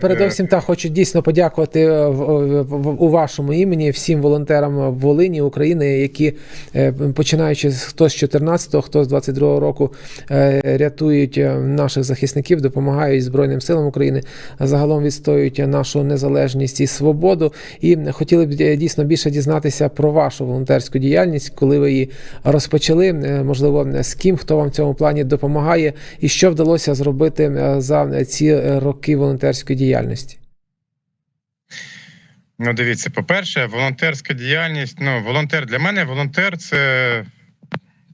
Передовсім та хочу дійсно подякувати е, у вашому імені всім волонтерам Волині України, які е, починаючи з хто з 14-го, хто з 22-го року е, рятують наших захисників, допомагають Збройним силам України, загалом відстоюють нашу незалежність і свободу. І хотіли б дійсно більше дізнатися про вашу волонтерську діяльність, коли ви її розпочали. Можливо, з ким хто вам в цьому плані допомагає, і що вдалося зробити за ці роки волонтерської діяльності. Ну, дивіться, по-перше, волонтерська діяльність. Ну, волонтер для мене волонтер це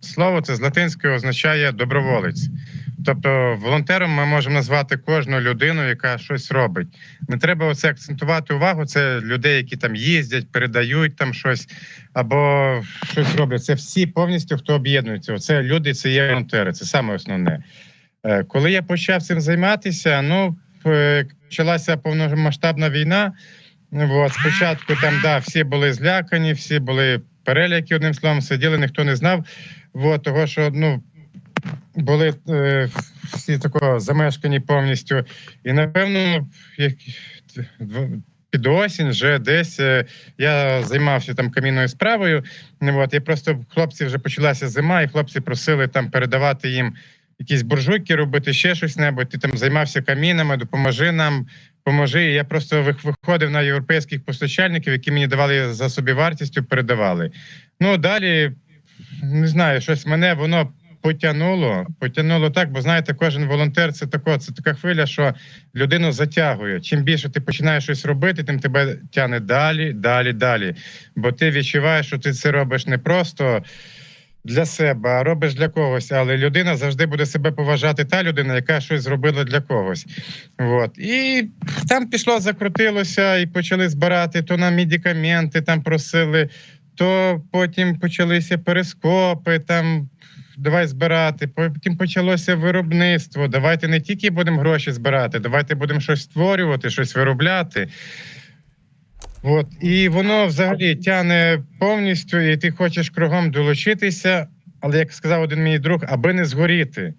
слово це з латинської означає доброволець. Тобто, волонтером ми можемо назвати кожну людину, яка щось робить. Не треба оце акцентувати увагу. Це людей, які там їздять, передають там щось або щось роблять. Це всі повністю, хто об'єднується. Це люди, це є волонтери. Це саме основне. Е, Коли я почав цим займатися, ну почалася повномасштабна війна. От, спочатку там да, всі були злякані, всі були переляки, одним словом, сиділи, ніхто не знав. От, того, що ну, були е, всі тако замешкані повністю. І напевно, як, під осінь вже десь е, я займався там камінною справою. От, і просто хлопці вже почалася зима, і хлопці просили там передавати їм якісь буржуйки, робити ще щось небудь. Ти там займався камінами, допоможи нам поможи. Я просто виходив на європейських постачальників, які мені давали за собівартістю, передавали. Ну далі не знаю, щось мене воно потягнуло. Потягнуло так, бо знаєте, кожен волонтер це тако, це така хвиля, що людину затягує. Чим більше ти починаєш щось робити, тим тебе тягне далі, далі, далі. Бо ти відчуваєш, що ти це робиш не просто. Для себе, а робиш для когось, але людина завжди буде себе поважати та людина, яка щось зробила для когось. От. І там пішло, закрутилося, і почали збирати то на медикаменти, там просили, то потім почалися перископи, там давай збирати. Потім почалося виробництво. Давайте не тільки будемо гроші збирати, давайте будемо щось створювати, щось виробляти. От. І воно взагалі тягне повністю, і ти хочеш кругом долучитися, але як сказав один мій друг, аби не згоріти.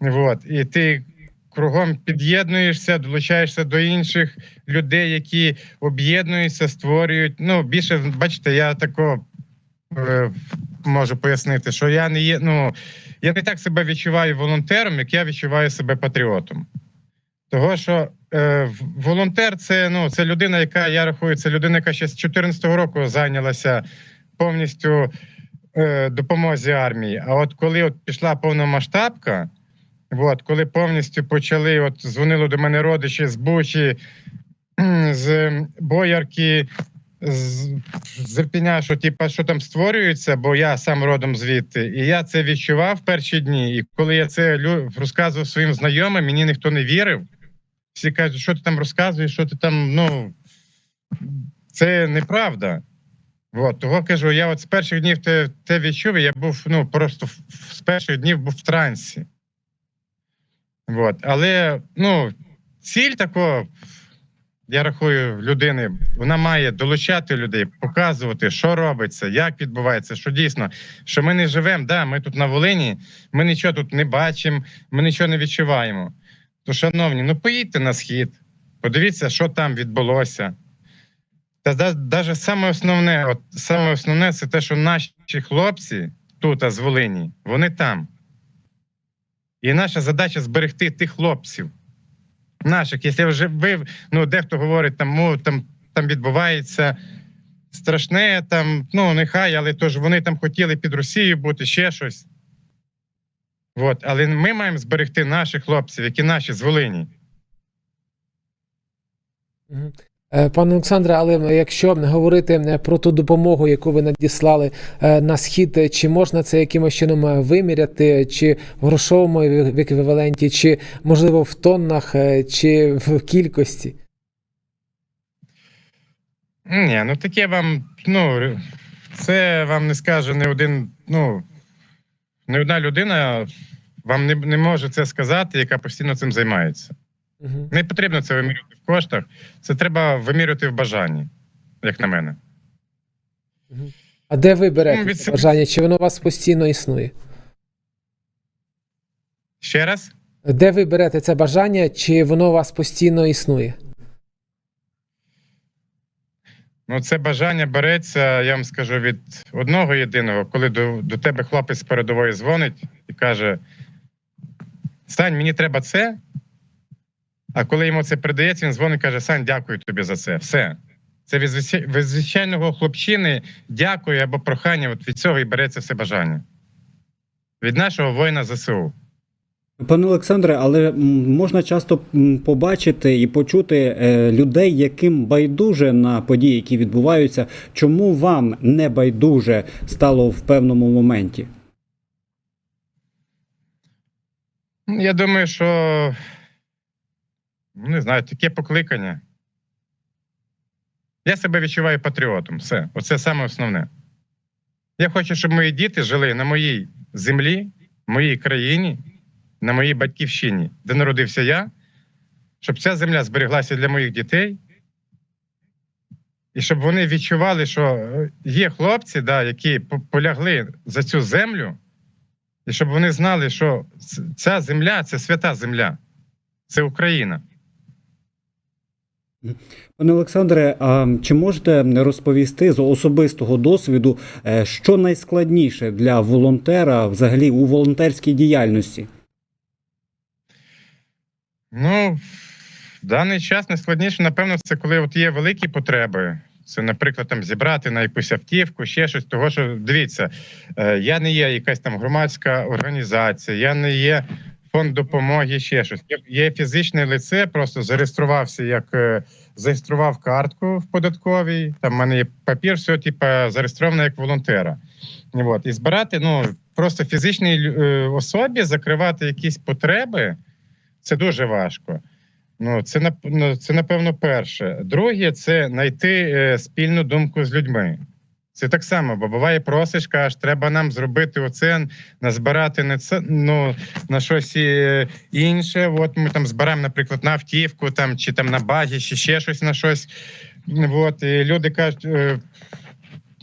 От. І ти кругом під'єднуєшся, долучаєшся до інших людей, які об'єднуються, створюють. Ну, більше, бачите, я тако е, можу пояснити, що я не є. Ну, я не так себе відчуваю волонтером, як я відчуваю себе патріотом. Того, що волонтер це, ну, це людина, яка я рахую, це людина, яка ще з 2014 року зайнялася повністю е, допомозі армії. А от коли от пішла повномасштабка, от, коли повністю почали, от дзвонили до мене родичі з Бучі, з Боярки, з, з що типа, що там створюється, бо я сам родом звідти, і я це відчував в перші дні. І коли я це розказував своїм знайомим, мені ніхто не вірив. Всі кажуть, що ти там розказуєш, що ти там, ну це неправда. От, того кажу, я от з перших днів те, те відчув, я був ну, просто з перших днів був в трансі. От. Але ну, ціль такого, я рахую, людини, вона має долучати людей, показувати, що робиться, як відбувається, що дійсно, що ми не живемо, да, ми тут на Волині, ми нічого тут не бачимо, ми нічого не відчуваємо. То, шановні, ну поїдьте на схід, подивіться, що там відбулося. Та навіть саме основне, от саме основне, це те, що наші хлопці тут, а з Волині, вони там. І наша задача зберегти тих хлопців. Наших, якщо вже ви, ну дехто говорить, там, там, там відбувається страшне, там, ну нехай, але то ж вони там хотіли під Росією бути, ще щось. От, але ми маємо зберегти наших хлопців, які наші з Волині. Е, Пане Олександре, але якщо говорити е, про ту допомогу, яку ви надіслали е, на схід, чи можна це якимось чином виміряти, чи в грошовому еквіваленті, чи можливо в тоннах, чи в кількості? Ні, ну таке вам, ну, це вам не скаже не один, ну, не одна людина вам не, не може це сказати, яка постійно цим займається. Мгм. Не потрібно це вимірювати в коштах, це треба вимірювати в бажанні, як на мене. А де ви берете Ну, це себе- бажання? Чи воно у вас постійно існує? Ще раз? Де ви берете це бажання, чи воно у вас постійно існує? Ну, це бажання береться, я вам скажу, від одного єдиного, коли до, до тебе хлопець з передової дзвонить і каже: Сань, мені треба це. А коли йому це передається, він дзвонить і каже: Сань, дякую тобі за це. Все. Це від звичайного хлопчини дякую або прохання. От від цього і береться все бажання. Від нашого воїна ЗСУ. Пане Олександре, але можна часто побачити і почути е, людей, яким байдуже на події, які відбуваються. Чому вам не байдуже стало в певному моменті? Я думаю, що ну, не знаю, таке покликання. Я себе відчуваю патріотом. Все. Оце саме основне. Я хочу, щоб мої діти жили на моїй землі, моїй країні, на моїй батьківщині, де народився я, щоб ця земля збереглася для моїх дітей. І щоб вони відчували, що є хлопці, да, які полягли за цю землю, і щоб вони знали, що ця земля це свята земля, це Україна. Пане Олександре, а чи можете розповісти з особистого досвіду, е, що найскладніше для волонтера взагалі у волонтерській діяльності? Ну, в даний час найскладніше, напевно, це коли от є великі потреби. Це, наприклад, там зібрати на якусь автівку, ще щось. Того, що дивіться, е, я не є якась там громадська організація, я не є фонд допомоги, ще щось. Є фізичне лице, просто зареєструвався як е, зареєстрував картку в податковій. Там в мене є папір, все, типу, зареєстровано як волонтера. От. І збирати, ну просто фізичній е, особі закривати якісь потреби. Це дуже важко. Ну, це ну, це напевно перше. Друге, це знайти е, спільну думку з людьми. Це так само, бо буває, просиш, кажеш, треба нам зробити оце, назбирати не це, ну, на щось е, інше. От ми там збираємо, наприклад, на автівку там, чи там на багі, чи ще щось на щось. От, і люди кажуть, е,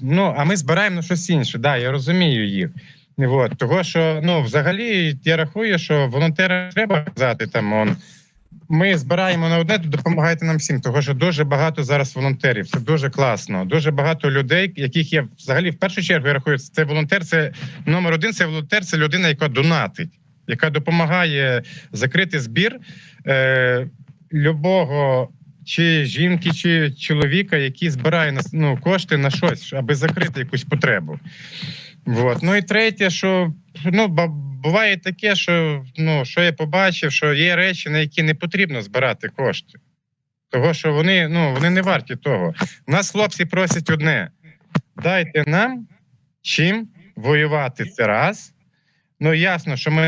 ну, а ми збираємо на щось інше. Да, я розумію їх. От, того, що ну, взагалі я рахую, що волонтерам треба казати там он. Ми збираємо на одне, то допомагайте нам всім, тому що дуже багато зараз волонтерів. Це дуже класно. Дуже багато людей, яких я взагалі в першу чергу я рахую, це волонтер. Це номер один. Це волонтер, це людина, яка донатить, яка допомагає закрити збір е, любого чи жінки, чи чоловіка, який збирає ну, кошти на щось, аби закрити якусь потребу. Вот. Ну і третє, що ну, буває таке, що ну, що я побачив, що є речі, на які не потрібно збирати кошти. Того, що вони, ну, вони не варті того. Нас хлопці просять одне: дайте нам чим воювати це раз. Ну, ясно, що ми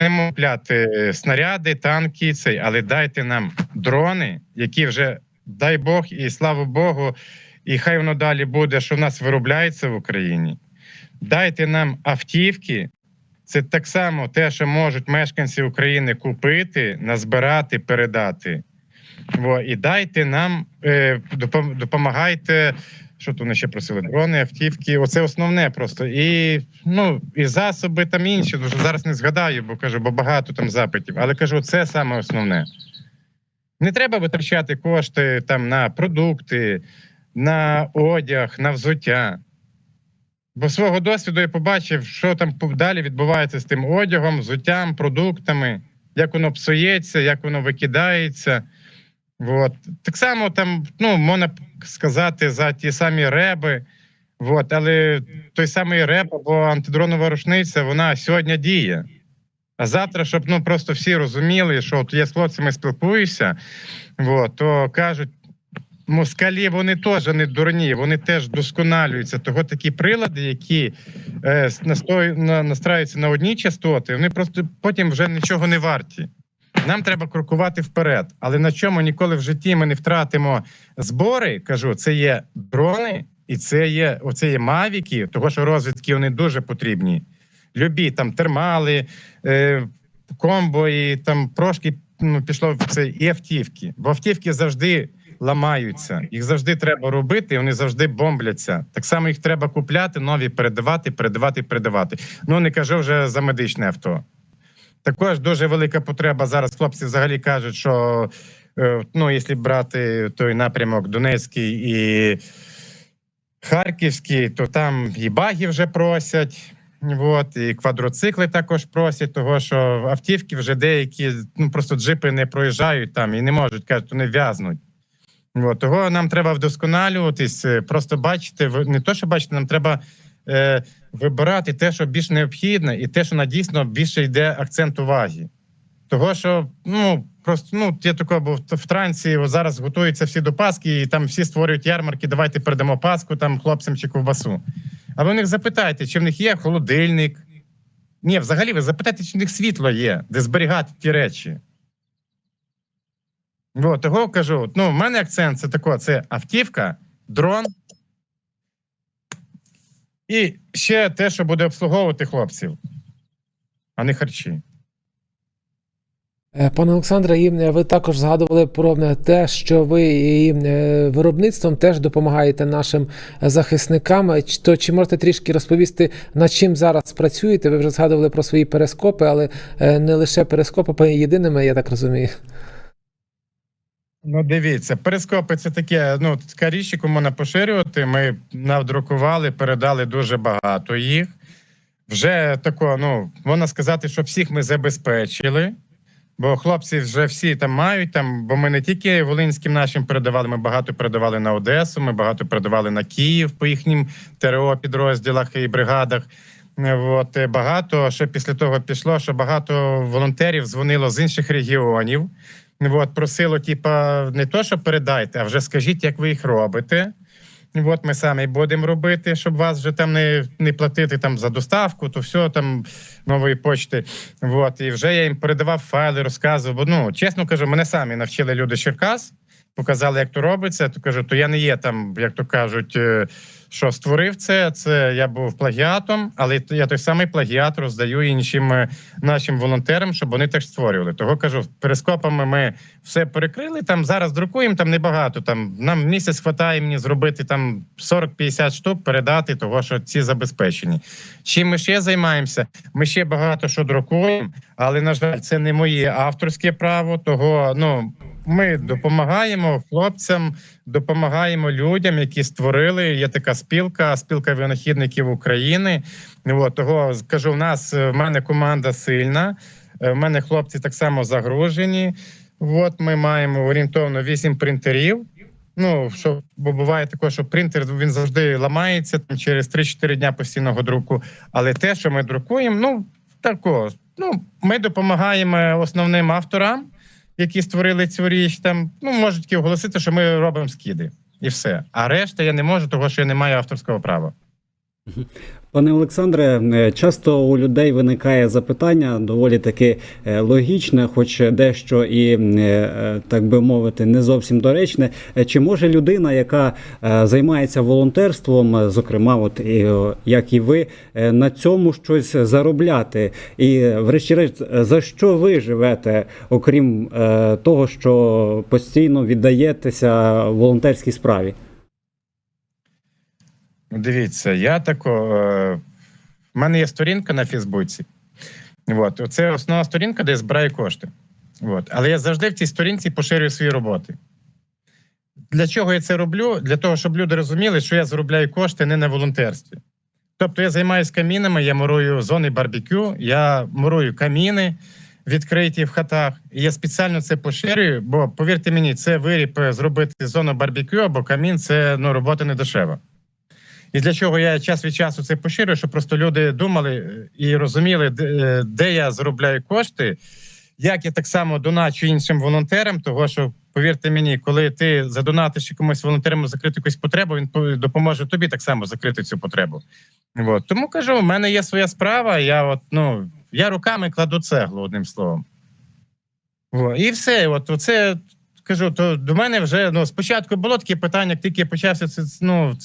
не можемо купляти снаряди, танки, цей, але дайте нам дрони, які вже, дай Бог, і слава Богу, і хай воно далі буде, що в нас виробляється в Україні. Дайте нам автівки. Це так само те, що можуть мешканці України купити, назбирати, передати. Во, і дайте нам, е, допомагайте. Що тут вони ще просили? Дрони, автівки. Оце основне просто. І, ну, і засоби там інші. Дуже зараз не згадаю, бо кажу, бо багато там запитів. Але кажу, це саме основне. Не треба витрачати кошти там на продукти, на одяг, на взуття. Бо свого досвіду я побачив, що там далі відбувається з тим одягом, взуттям, продуктами, як воно псується, як воно викидається. От. Так само там, ну, можна сказати, за ті самі реби. От. Але той самий реб або антидронова рушниця, вона сьогодні діє. А завтра, щоб ну, просто всі розуміли, що от я з хлопцями спілкуюся, от, то кажуть, москалі вони теж не дурні, вони теж досконалюються. Того такі прилади, які е, настраюються на одні частоти, вони просто потім вже нічого не варті. Нам треба крокувати вперед. Але на чому ніколи в житті ми не втратимо збори, кажу, це є дрони, і це є оце є мавіки, того що розвідки вони дуже потрібні. Любі там термали, е, комбо і там трошки ну, пішло в це і автівки. Бо автівки завжди ламаються. Їх завжди треба робити, і вони завжди бомбляться. Так само їх треба купляти, нові передавати, передавати, передавати. Ну не кажу вже за медичне авто. Також дуже велика потреба зараз. Хлопці взагалі кажуть, що е, ну, якщо брати той напрямок Донецький і Харківський, то там і баги вже просять. От, і квадроцикли також просять, того що автівки вже деякі, ну просто джипи не проїжджають там і не можуть, кажуть, вони в'язнуть. От, того нам треба вдосконалюватись, е, просто бачити, не то, що бачити, нам треба е, вибирати те, що більш необхідне, і те, що на дійсно більше йде акцент уваги. Того, що ну просто ну я такого був в транці. Зараз готуються всі до Пасхи, і там всі створюють ярмарки. Давайте передамо Пасху там хлопцям чи ковбасу. А ви в них запитайте, чи в них є холодильник. Ні, взагалі, ви запитайте, чи в них світло є, де зберігати ті речі. От, того кажу, ну, в мене акцент це тако: це автівка, дрон. І ще те, що буде обслуговувати хлопців, а не харчі. Е, Пане Олександре, і е, ви також згадували про е, те, що ви і виробництвом теж допомагаєте нашим захисникам. То чи можете трішки розповісти, над чим зараз працюєте? Ви вже згадували про свої перископи, але не лише перископи, а єдиними, я так розумію. Ну, дивіться, перископи це таке, ну, така річ, яку можна поширювати. Ми надрукували, передали дуже багато їх. Вже тако, ну, можна сказати, що всіх ми забезпечили. Бо хлопці вже всі там мають там, бо ми не тільки волинським нашим передавали, ми багато передавали на Одесу, ми багато передавали на Київ по їхнім ТРО підрозділах і бригадах. От е, багато ще після того пішло, що багато волонтерів дзвонило з інших регіонів. От, просило, типа, не то, що передайте, а вже скажіть, як ви їх робите. От ми самі будемо робити, щоб вас вже там не, не платити там за доставку, то все там нової почти. От, і вже я їм передавав файли, розказував. Ну чесно кажу, мене самі навчили люди Черкас, показали, як то робиться. То кажу, то я не є там, як то кажуть, е, що створив це. Це я був плагіатом, але я той самий плагіат роздаю іншим е, нашим волонтерам, щоб вони теж створювали. Того кажу, перископами ми все перекрили. Там зараз друкуємо там небагато. Там нам місяць хватає мені зробити там 40-50 штук, передати, того що ці забезпечені. Чим ми ще займаємося? Ми ще багато що друкуємо, але на жаль, це не моє авторське право. Того ну ми допомагаємо хлопцям, допомагаємо людям, які створили. Є така спілка, спілка винахідників України. От, того кажу, в нас е, в мене команда сильна. е, В мене хлопці так само загружені. От ми маємо орієнтовно 8 принтерів. Ну що бо буває також, що принтер він завжди ламається там через 3-4 дня постійного друку. Але те, що ми друкуємо, ну тако, ну ми допомагаємо основним авторам, які створили цю річ. Там ну можуть тільки оголосити, що ми робимо скиди, і все. А решта я не можу, того що я не маю авторського права. Пане Олександре, е, часто у людей виникає запитання доволі таки е, логічне, хоч дещо і е, так би мовити, не зовсім доречне. Чи може людина, яка займається волонтерством, зокрема, от як і ви, на цьому щось заробляти? І, врешті-решт, за що ви живете, окрім того, що постійно віддаєтеся волонтерській справі? Дивіться, я тако. Е, в мене є сторінка на Фейсбуці. От, це основна сторінка, де я збираю кошти. От. Але я завжди в цій сторінці поширюю свої роботи. Для чого я це роблю? Для того, щоб люди розуміли, що я заробляю кошти не на волонтерстві. Тобто я займаюся камінами, я мурую зони барбекю, я мурую каміни відкриті в хатах. І я спеціально це поширюю, бо повірте мені, це виріб е, зробити зону барбекю або камін це ну, робота не дешева. І для чого я час від часу це поширюю, щоб просто люди думали е, і розуміли, де, е, де я заробляю кошти, як я так само доначу іншим волонтерам, того що. Повірте мені, коли ти задонатиш якомусь волонтерам закрити якусь потребу, він допоможе тобі так само закрити цю потребу. От. Тому кажу, в мене є своя справа. Я от ну я руками кладу цеглу, одним словом. О, і все. От оце кажу, то до мене вже ну спочатку було таке питання, як тільки почався це ну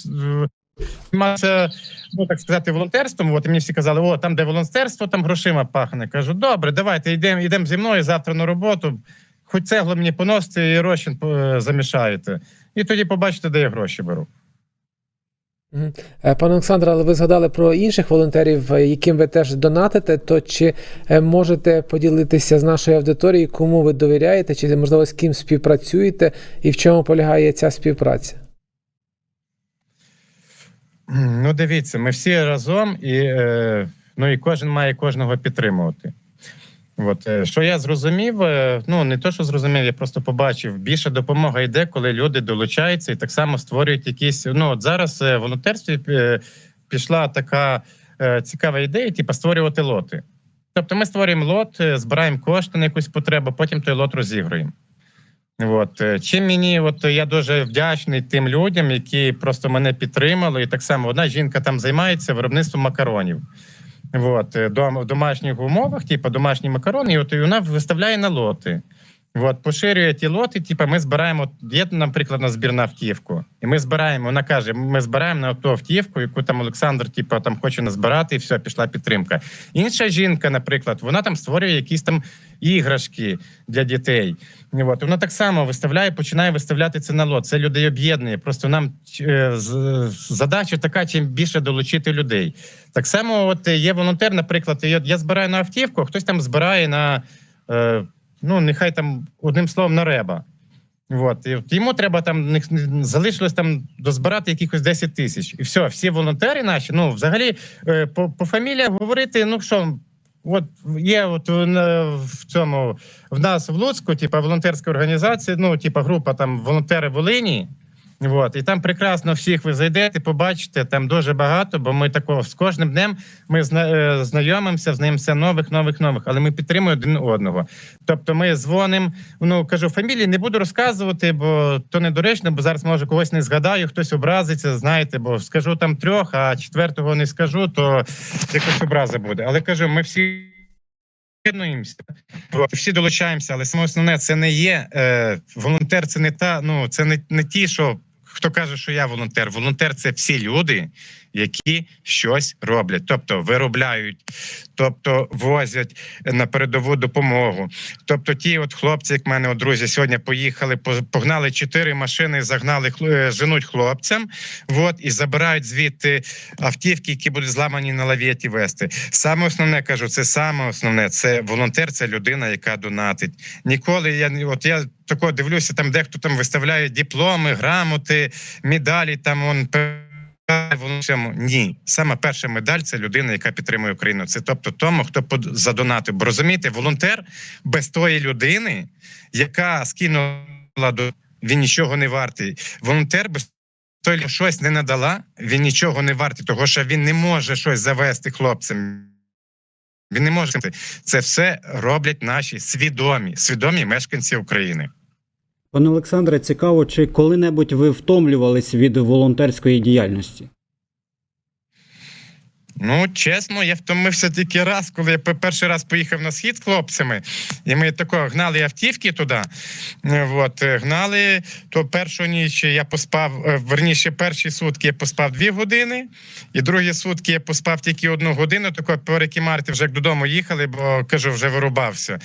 займатися, ну так сказати, волонтерством. От і мені всі казали, о, там, де волонтерство, там грошима пахне. Кажу, добре, давайте йдемо йдемо зі мною завтра на роботу. Хоч цеглу мені поносите і розчин е, замішаєте. І тоді побачите, де я гроші беру. Е, Пане Олександре, але ви згадали про інших волонтерів, е, яким ви теж донатите. То чи можете поділитися з нашою аудиторією, кому ви довіряєте, чи можливо з ким співпрацюєте, і в чому полягає ця співпраця? Ну, дивіться, ми всі разом, і, е, ну, і кожен має кожного підтримувати. От, е, що я зрозумів, е, ну не то, що зрозумів, я просто побачив, більше допомога йде, коли люди долучаються і так само створюють якісь. Ну, от зараз в волонтерстві пішла така цікава ідея, типу, створювати лоти. Тобто ми створюємо лот, збираємо кошти на якусь потребу, потім той лот розіграємо. От е, чим мені, от я дуже вдячний тим людям, які просто мене підтримали. І так само одна жінка там займається виробництвом макаронів. От, е, в домашніх умовах, типу домашні макарони, і от і вона виставляє на лоти. От, поширює ті лоти, типу, ми збираємо. Є, наприклад, на збір на автівку. І ми збираємо, вона каже: ми збираємо на ту автівку, яку там Олександр, типу, там хоче назбирати, і все, пішла підтримка. Інша жінка, наприклад, вона там створює якісь там іграшки для дітей. От вона так само виставляє, починає виставляти це на лот. Це людей об'єднує. Просто нам е, задача така, чим більше долучити людей. Так само, от є волонтер, наприклад, я збираю на автівку, хтось там збирає на е, ну нехай там одним словом на реба. От, і йому треба там залишилось там дозбирати якихось 10 тисяч. І все, всі волонтери наші, ну взагалі е, по, по фаміліях говорити, ну що, от є от в, в цьому в нас в Луцьку, типа волонтерська організація, ну, типа група там волонтери Волині. От, і там прекрасно всіх ви зайдете, побачите, там дуже багато, бо ми такого з кожним днем ми е, знайомимося, знаємося нових, нових, нових, але ми підтримуємо один одного. Тобто ми дзвонимо, ну кажу, фамілії не буду розказувати, бо то недоречно, бо зараз може когось не згадаю, хтось образиться, знаєте, бо скажу там трьох, а четвертого не скажу, то якось образа буде. Але кажу, ми всі. Єднуємося, всі долучаємося, але саме основне це не є е, волонтер. Це не та ну це не, не ті, що хто каже, що я волонтер. Волонтер це всі люди, які щось роблять, тобто виробляють, тобто возять на передову допомогу. Тобто, ті, от хлопці, як мене от друзі, сьогодні поїхали, погнали чотири машини, загнали е, женуть хлопцям. От і забирають звідти автівки, які будуть зламані на лавєті вести. Саме основне кажу, це саме основне. Це волонтер, це людина, яка донатить. Ніколи я от я тако дивлюся, там дехто там виставляє дипломи, грамоти, медалі. Там он всьому. Ні, саме перша медаль це людина, яка підтримує Україну. Це тобто тому, хто задонатив. Бо розумієте, волонтер без тої людини, яка скинула до він нічого не вартий. Волонтер без той щось не надала, він нічого не вартий, того що він не може щось завести хлопцям. Він не може це все роблять наші свідомі, свідомі мешканці України. Пане Олександре, цікаво, чи коли-небудь ви втомлювались від волонтерської діяльності? Ну, чесно, я втомився тільки раз, коли я перший раз поїхав на схід з хлопцями, і ми тако гнали автівки туди. Е, От, е, гнали, то першу ніч я поспав, е, верніше, перші сутки я поспав дві години, і другі сутки я поспав тільки одну годину, тако перекимарти вже як додому їхали, бо кажу, вже вирубався.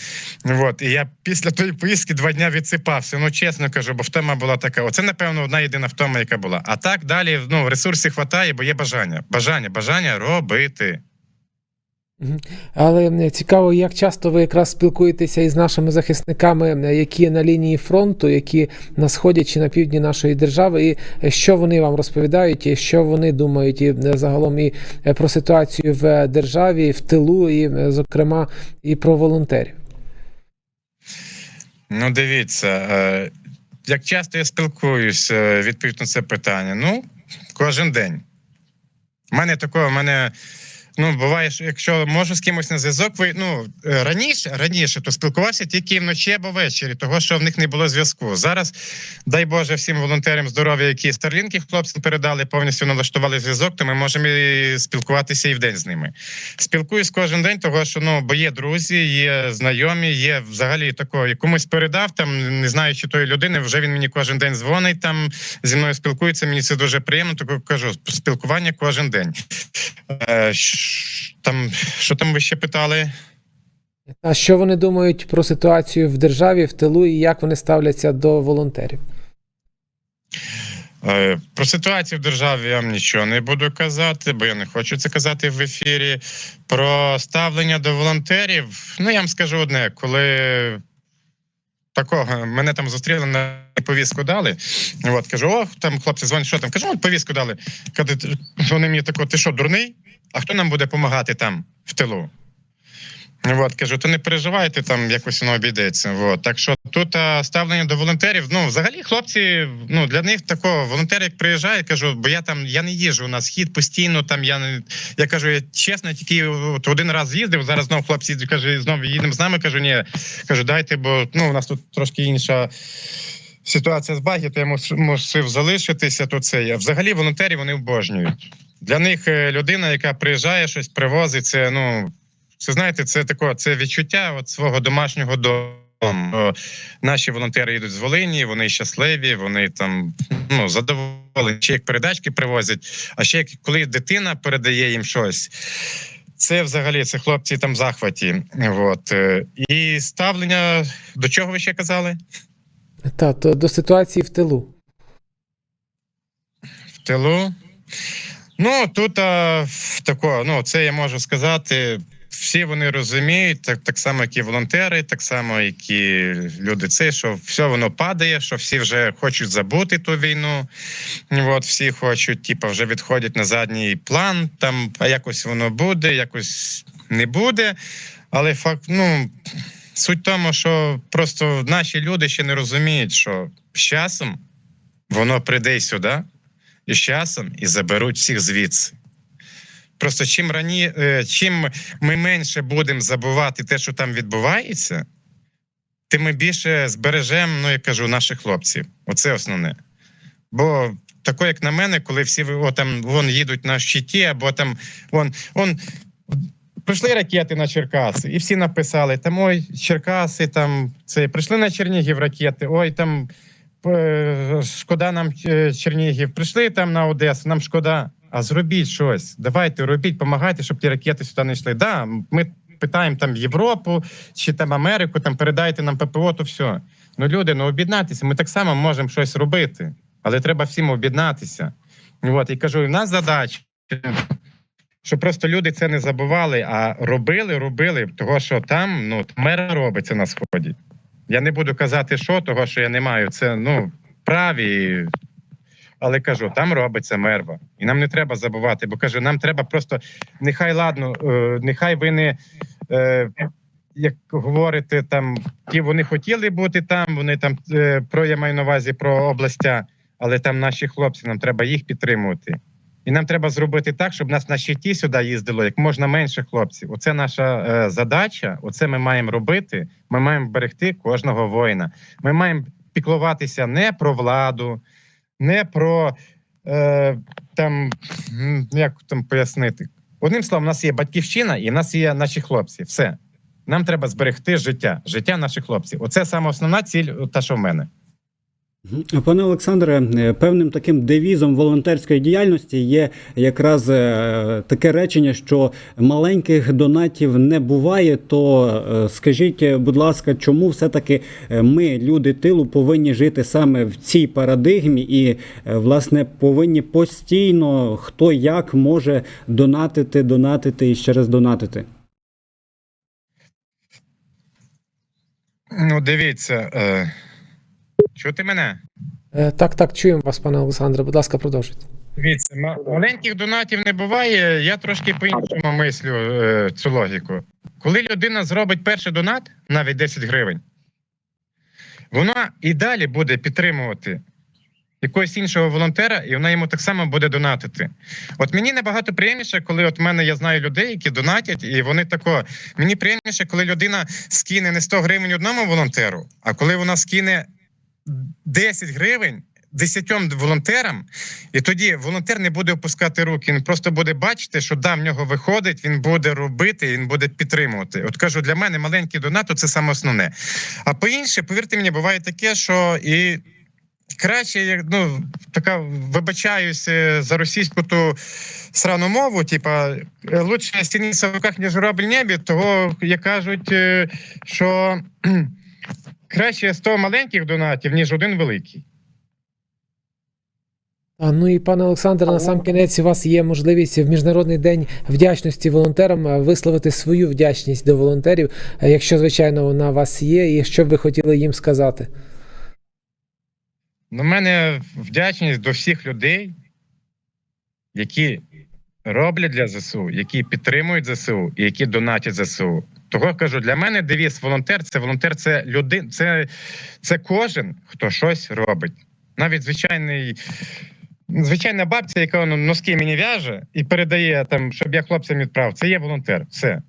От, і я після тої поїздки два дня відсипався. Ну, чесно кажу, бо втома була така. Оце, напевно, одна єдина втома, яка була. А так далі ну, ресурсів хватає, бо є бажання. Бажання, бажання робити. Але цікаво, як часто ви якраз спілкуєтеся із нашими захисниками, які на лінії фронту, які на сході чи на півдні нашої держави, і е, що вони вам розповідають, і що вони думають, і загалом і е, про ситуацію в державі, в тилу, і, зокрема, і про волонтерів. Ну, дивіться, е, як часто я спілкуюся відповідь на це питання? Ну, кожен день. У мене такого, у мене. Ну, буває, що якщо можу з кимось на зв'язок, ви ну е, раніше, раніше то спілкувався тільки вночі або ввечері, того що в них не було зв'язку. Зараз, дай Боже, всім волонтерам здоров'я, які старлінки хлопцям передали, повністю налаштували зв'язок, то ми можемо і спілкуватися і вдень з ними. Спілкуюсь кожен день, того що ну бо є друзі, є знайомі, є взагалі такого. Я комусь передав там, не знаючи тої людини, вже він мені кожен день дзвонить там зі мною спілкується. Мені це дуже приємно. Тако кажу, спілкування кожен день. Там що там ви ще питали? А що вони думають про ситуацію в державі, в тилу, і як вони ставляться до волонтерів? Е, Про ситуацію в державі я вам нічого не буду казати, бо я не хочу це казати в ефірі. Про ставлення до волонтерів. Ну я вам скажу одне: коли такого. Мене там зустріли на повістку дали. От кажу, о, там хлопці дзвонять, що там? Кажу, от повістку дали. Вони мені тако, ти що, дурний? А хто нам буде допомагати там в тилу? От, кажу, то не переживайте, там якось воно обійдеться. От. Так що тут а, ставлення до волонтерів. Ну, взагалі, хлопці, ну для них такого волонтер, як приїжджає, кажу, бо я там я не їжджу на схід постійно. Там я не я кажу, я чесно, тільки от один раз їздив. Зараз знову хлопці каже, знову їдемо з нами. Кажу, ні, кажу, дайте, бо ну у нас тут трошки інша. Ситуація з багі, то я мусив залишитися. То це я взагалі волонтерів вони обожнюють. Для них е, людина, яка приїжджає, щось привозить, це ну це знаєте, це тако, це відчуття от свого домашнього дому. Наші волонтери їдуть з Волині, вони щасливі, вони там ну задоволені. Ще як передачки привозять. А ще як коли дитина передає їм щось, це взагалі це хлопці там захваті. От е, і ставлення до чого ви ще казали? Та, то до ситуації в тилу. В тилу. Ну тут а, тако, ну це я можу сказати. Всі вони розуміють, так, так само, як і волонтери, так само, як і люди, це що все воно падає, що всі вже хочуть забути ту війну. От всі хочуть, типу, вже відходять на задній план. Там а якось воно буде, якось не буде. Але факт, ну суть в тому, що просто наші люди ще не розуміють, що з часом воно прийде сюди і з часом і заберуть всіх звідси. Просто чим рані, е, чим ми менше будемо забувати те, що там відбувається, тим ми більше збережемо, ну я кажу, наших хлопців. Оце основне. Бо тако, як на мене, коли всі о, там вон їдуть на щиті, або там вон, вон прийшли ракети на Черкаси, і всі написали: там ой, Черкаси, там це прийшли на Чернігів ракети, ой, там е, шкода нам е, Чернігів. Прийшли там на Одесу, нам шкода. А зробіть щось. Давайте робіть, допомагайте, щоб ті ракети сюди не йшли. Да, ми питаємо там Європу чи там Америку, там передайте нам ППО, то все. Ну, люди, ну об'єднатися. Ми так само можемо щось робити, але треба всім об'єднатися. От, і кажу, і в нас задача, щоб просто люди це не забували, а робили, робили, того, що там ну, мера робиться на сході. Я не буду казати, що, того, що я не маю. Це ну, праві. Але кажу, там робиться мерва. І нам не треба забувати, бо кажу, нам треба просто нехай ладно, е, нехай ви не. Е, як говорите, там ті вони хотіли бути там, вони там е, про я маю на увазі про областя, але там наші хлопці, нам треба їх підтримувати. І нам треба зробити так, щоб нас на щиті сюди їздило як можна менше хлопців. Оце наша е, задача. Оце ми маємо робити. Ми маємо берегти кожного воїна. Ми маємо піклуватися не про владу, не про е, там як там пояснити. Одним словом, у нас є батьківщина і в нас є наші хлопці. Все. Нам треба зберегти життя, життя наших хлопців. Оце саме основна ціль, та що в мене. Пане Олександре, е, певним таким девізом волонтерської діяльності є якраз е, таке речення, що маленьких донатів не буває. То е, скажіть, будь ласка, чому все-таки ми, люди тилу, повинні жити саме в цій парадигмі і, власне, повинні постійно хто як може донатити, донатити і ще раз донатити? Ну, дивіться, чути мене? Е, Так, так, чуємо вас, пане Олександре. Будь ласка, продовжуйте. Дивіться, ма- маленьких донатів не буває. Я трошки по-іншому мислю е, цю логіку. Коли людина зробить перший донат, навіть 10 гривень, вона і далі буде підтримувати якогось іншого волонтера, і вона йому так само буде донатити. От мені набагато приємніше, коли от в мене я знаю людей, які донатять, і вони тако. Мені приємніше, коли людина скине не 100 гривень одному волонтеру, а коли вона скине 10 гривень. Десятьом волонтерам, і тоді волонтер не буде опускати руки. Він просто буде бачити, що да, в нього виходить, він буде робити, він буде підтримувати. От кажу, для мене маленький донат це саме основне. А по інше, повірте мені, буває таке, що і краще, як ну така вибачаюся за російську ту срану мову, типа е, лучше стініться в руках, ніж журавль небі, того як кажуть, е, що краще 100 маленьких донатів, ніж один великий. А ну і пане Олександре, на сам кінець у вас є можливість в міжнародний день вдячності волонтерам висловити свою вдячність до волонтерів, якщо звичайно вона у вас є, і що б ви хотіли їм сказати. У мене вдячність до всіх людей, які роблять для ЗСУ, які підтримують ЗСУ і які донатять ЗСУ. Того кажу, для мене девіз волонтер це волонтер, це людина, це, це кожен, хто щось робить. Навіть звичайний. Звичайна бабця, яка ну, носки мені в'яже і передає там, щоб я хлопцям відправив, це є волонтер. Все.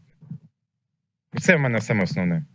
Це в мене саме основне.